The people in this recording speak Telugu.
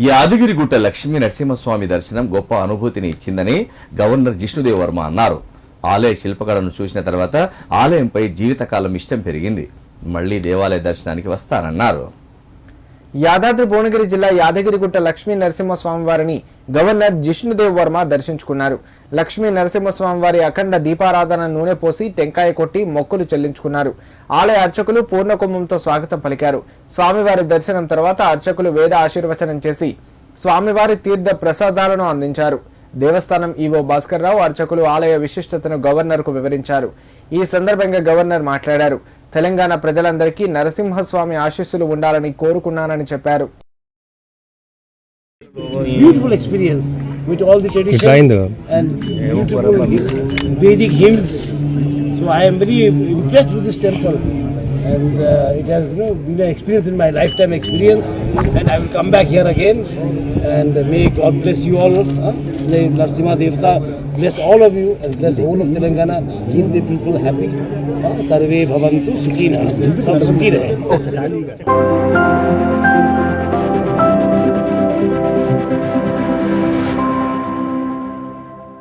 ఈ యాదగిరిగుట్ట లక్ష్మీ నరసింహస్వామి దర్శనం గొప్ప అనుభూతిని ఇచ్చిందని గవర్నర్ జిష్ణుదేవ్ వర్మ అన్నారు. ఆలయ శిల్పకళను చూసిన తర్వాత ఆలయంపై జీవితకాలం ఇష్టం పెరిగింది. మళ్ళీ దేవాలయ దర్శనానికి వస్తానన్నారు. యాదాద్రి భువనగిరి జిల్లా యాదగిరిగుట్ట లక్ష్మీ నరసింహస్వామి వారిని గవర్నర్ జిష్ణుదేవ్ వర్మ దర్శించుకున్నారు. లక్ష్మీ నరసింహస్వామి వారి అఖండ దీపారాధన నూనె పోసి టెంకాయ కొట్టి మొక్కులు చెల్లించుకున్నారు. ఆలయ అర్చకులు పూర్ణకుంభంతో స్వాగతం పలికారు. స్వామివారి దర్శనం తర్వాత అర్చకులు వేద ఆశీర్వచనం చేసి స్వామివారి తీర్థ ప్రసాదాలను అందించారు. దేవస్థానం ఈవో భాస్కర్ రావు అర్చకులు ఆలయ విశిష్టతను గవర్నర్కు వివరించారు. ఈ సందర్భంగా గవర్నర్ మాట్లాడారు. తెలంగాణ ప్రజలందరికీ నరసింహస్వామి ఆశీస్సులు ఉండాలని కోరుకున్నానని చెప్పారు beautiful experience with all the tradition Kind. and beautiful Vedic hymns. So I am very impressed with this temple, and uh, it has you know been an experience in my lifetime experience. And I will come back here again. And may God bless you all. May Narsimha Devta bless all of you and bless all of Telangana. Keep the people happy. Huh? Sarve bhavantu sukhina. Sab sukhi rahe.